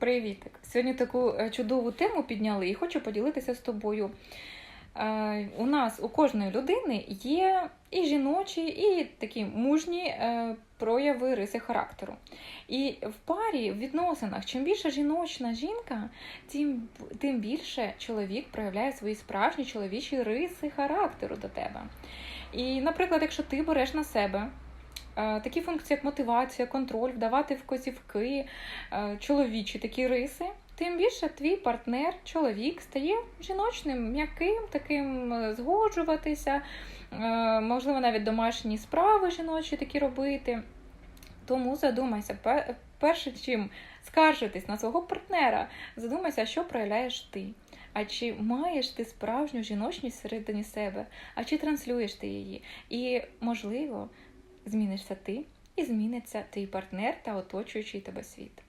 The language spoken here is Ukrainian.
Привітик! Сьогодні таку е, чудову тему підняли і хочу поділитися з тобою. Е, У нас у кожної людини є і жіночі, і такі мужні е, прояви риси характеру. І в парі, в відносинах, чим більше жіночна жінка, тим, тим більше чоловік проявляє свої справжні чоловічі риси характеру до тебе. І, наприклад, якщо ти береш на себе такі функції, як мотивація, контроль, вдавати вказівки, е, чоловічі такі риси, тим більше твій партнер, чоловік, стає жіночним, м'яким, таким е, згоджуватися, е, можливо, навіть домашні справи жіночі такі робити. Тому задумайся, пе- перше чим скаржитись на свого партнера, задумайся, що проявляєш ти. А чи маєш ти справжню жіночність всередині себе, а чи транслюєш ти її? І, можливо, змінишся ти і зміниться твій партнер та оточуючий тебе світ.